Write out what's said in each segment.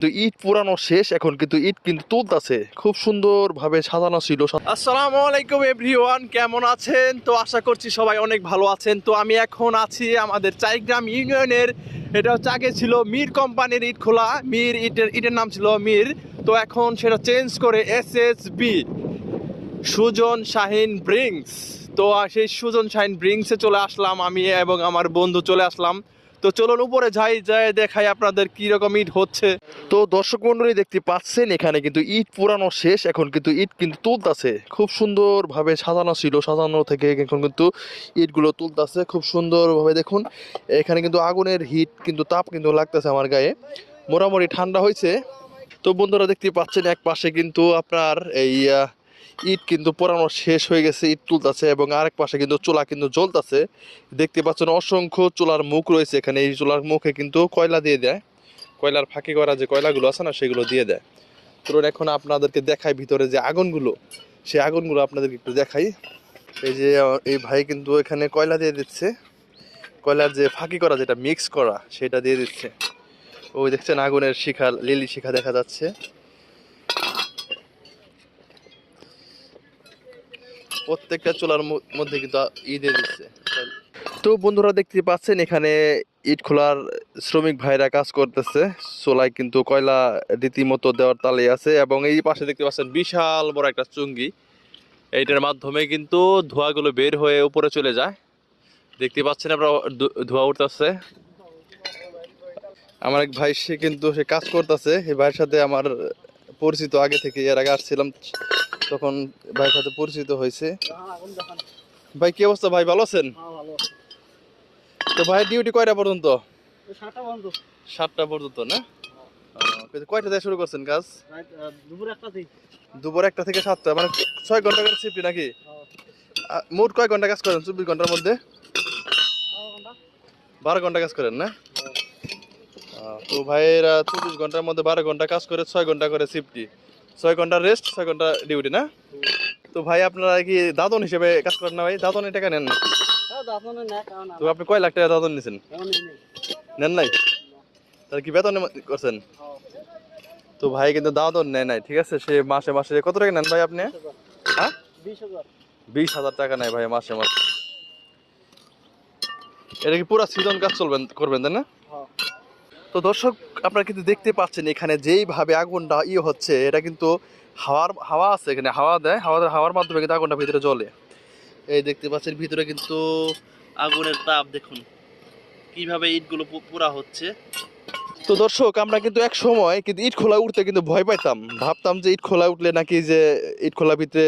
তো ইট পুরানো শেষ, এখন কিন্তু ইট কিন্তু তুলতাছে। খুব সুন্দর ভাবে সাজানো ছিল। আসসালামু আলাইকুম এভরিওয়ান, কেমন আছেন? তো আশা করছি সবাই অনেক ভালো আছেন। তো আমি এখন আছি আমাদের চাইগ্রাম ইউনিয়নের, এটা হচ্ছে আগে ছিল মির কোম্পানির ইট খোলা। মির ইটের ইটের নাম ছিল মির। তো এখন সেটা চেঞ্জ করে S S B, Sujan Shahin brings. তো সেই সুজন শাহিন ব্রিংসে চলে আসলাম আমি এবং আমার বন্ধু চলে আসলাম। তো চলুন উপরে যাই যাই দেখাই আপনাদের কি রকম ইট হচ্ছে। তো দর্শক মন্ডলী দেখতে পাচ্ছেন, এখানে কিন্তু ইট পুরানো শেষ, এখন কিন্তু ইট কিন্তু তুলতাছে। খুব সুন্দরভাবে সাজানো ছিল, সাজানো থেকে এখন কিন্তু ইটগুলো তুলতাছে। খুব সুন্দরভাবে দেখুন, এখানে কিন্তু আগুনের হিট কিন্তু, তাপ কিন্তু লাগতেছে আমার গায়ে। মোটামুটি ঠান্ডা হয়েছে তো বন্ধুরা দেখতে পাচ্ছেন এক পাশে কিন্তু আপনার এই ইট কিন্তু পোড়ানো শেষ হয়ে গেছে, ইট তুলতেছে এবং আরেক পাশে কিন্তু চুলা কিন্তু জ্বলতেছে। দেখতে পাচ্ছেন অসংখ্য চুলার মুখ রয়েছে এখানে, এই চুলার মুখে কিন্তু কয়লা দিয়ে দেয়। কয়লার ফাঁকি করা যে কয়লাগুলো আছে না, সেগুলো দিয়ে দেয়। ধরুন এখন আপনাদেরকে দেখাই ভিতরে যে আগুনগুলো, সেই আগুনগুলো আপনাদেরকে একটু দেখাই। এই যে, এই ভাই কিন্তু এখানে কয়লা দিয়ে দিচ্ছে। কয়লার যে ফাঁকি করা, যেটা মিক্স করা, সেটা দিয়ে দিচ্ছে। ওই দেখছেন আগুনের শিখা লিলি শিখা দেখা যাচ্ছে। প্রত্যেকটা চুলার মধ্যে কিন্তু দিয়ে দিচ্ছে। তো বন্ধুরা দেখতে পাচ্ছেন, এখানে ইট খোলার শ্রমিক ভাইরা কাজ করতেছে। চোলায় কিন্তু কয়লা রীতিমতো দেওয়ার তালে আছে এবং এই পাশে দেখতে পাচ্ছেন বিশাল বড় একটা চুঙ্গি। এইটার মাধ্যমে কিন্তু ধোঁয়াগুলো বের হয়ে উপরে চলে যায়। দেখতে পাচ্ছেন ধু- ধোঁয়া উঠতেছে। আমার এক ভাই, সে কিন্তু সে কাজ করতেছে। এই ভাইয়ের সাথে আমার পরিচিত, আগে থেকে এর আগে আসছিলাম। তখন ভাইয়ের সাথে পরিচিত হয়েছে। ভাই কি অবস্থা ভাই? ভালো আছেন? তো ভাই ডিউটি কয়টা পর্যন্ত? সাতটা পর্যন্ত। না? কয়টা দিয়ে শুরু করছেন কাজ? দুপুর একটা থেকে সাতটা মানে ছয় ঘণ্টা করে শিফটি নাকি? মোট কয় ঘণ্টা কাজ করেন চব্বিশ ঘণ্টার মধ্যে? বারো ঘণ্টা। কাজ করেন না? তো ভাইয়েরা চব্বিশ ঘণ্টার মধ্যে বারো ঘণ্টা কাজ করে ছয় ঘণ্টা করে শিফটি ছয় ঘণ্টা রেস্ট ছয় ঘণ্টা ডিউটি না? তো ভাই আপনারা কি দাদন হিসেবে কাজ করেন না ভাই? দাদনের টাকা নেন না? তো আপনি কয় লাখ টাকা দাদন নিছেন? নেন নাই? তাহলে কি বেতন করছেন? তো ভাই কিন্তু দাদন নেয় নাই ঠিক আছে? সে মাসে মাসে কত টাকা নেন ভাই আপনি? হ্যাঁ? বিশ হাজার। টাকা নেয় ভাই মাসে মাসে। এটা কি পুরো সিজন কাজ চলবেন করবেন তাই না? তো দর্শক, আপনারা কিন্তু দেখতে পাচ্ছেন এখানে যেইভাবে আগুনটা ইয়ে হচ্ছে, এটা কিন্তু হাওয়ার, হাওয়া আছে এখানে, হাওয়া দেয় হাওয়া হাওয়ার মাধ্যমে কিন্তু আগুনটা ভিতরে জ্বলে। এই দেখতে পাচ্ছেন, ভিতরে কিন্তু আগুনের তাপ, দেখুন কীভাবে ইটগুলো পুরা হচ্ছে। তো দর্শক, আমরা কিন্তু এক সময় কিন্তু ইট খোলা উঠতে কিন্তু ভয় পাইতাম। ভাবতাম যে ইট খোলা উঠলে নাকি যে ইট খোলা ভিতরে,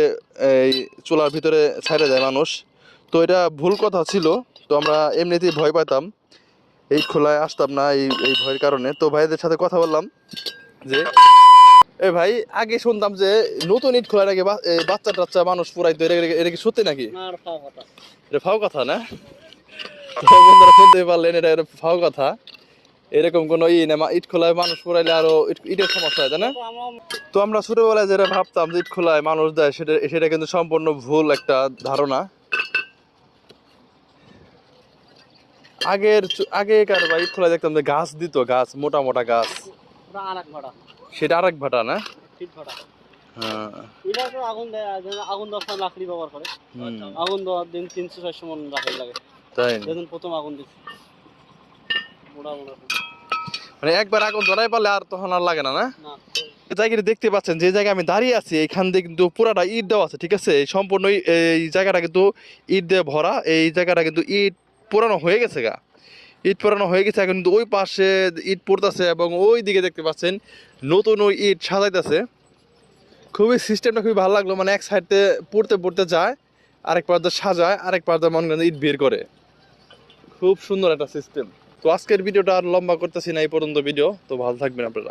এই চুলার ভিতরে ছাড়ে যায় মানুষ। তো এটা ভুল কথা ছিল, তো আমরা এমনিতেই ভয় পাইতাম। এই খোলায় আসতাম না এই এই ভয়ের কারণে। তো ভাইদের সাথে কথা বললাম যে এ ভাই আগে শুনতাম যে নতুন ইট খোলার আগে বাচ্চা টাচ্চা মানুষ পুরাইতো এটা এটা- এটা কি সত্যি নাকি? এটা ফাও কথা না? তো বন্ধুরা শুনতে পারলেন এটা একটা ফাও কথা। এরকম কোনো ই না ইট খোলায় মানুষ পুরাইলে আরও ইটের সমস্যা হয় তাই না? তো আমরা ছোটবেলায় যেটা ভাবতাম যে ইট খোলায় মানুষ দেয় সেটা সেটা কিন্তু সম্পূর্ণ ভুল একটা ধারণা। আগের আগেকার বা ইট খোলায় দেখতাম যে গাছ দিত গাছ মোটা মোটা গাছ। সেটা আরেক ভাটা না? হ্যাঁ। আগুন দেয় আগুন দেওয়ার লাকড়ি ব্যবহার করে। আগুন দেওয়ার দিন তিনশো চারশো মন লাকড়ি লাগে। তাই যেদিন প্রথম আগুন দিচ্ছি মোটা মোটা মানে একবার আগুন ধরাই পারলে আর তখন আর লাগে না না? না। জায়গাটা দেখতে পাচ্ছেন যে জায়গায় আমি দাঁড়িয়ে আছি এখান দিয়ে কিন্তু পুরাটা ইট দেওয়া আছে ঠিক আছে? সম্পূর্ণ এই জায়গাটা কিন্তু ইট দিয়ে ভরা এই জায়গাটা কিন্তু ইট পুরানো হয়ে গেছে গা। ইট পুরানো হয়ে গেছে, এখন কিন্তু ওই পাশে ইট পড়তেছে এবং ওই দিকে দেখতে পাচ্ছেন নতুন ওই ইট সাজাইতেছে। খুবই সিস্টেমটা খুবই ভালো লাগল মানে এক সাইডে পড়তে পড়তে যায়, আরেক পার্দা সাজায়, আরেক পার্দা মন করেন ইট বের করে। খুব সুন্দর একটা সিস্টেম তো আজকের ভিডিওটা আর লম্বা করতেছি না, এই পর্যন্ত ভিডিও তো ভালো থাকবেন আপনারা।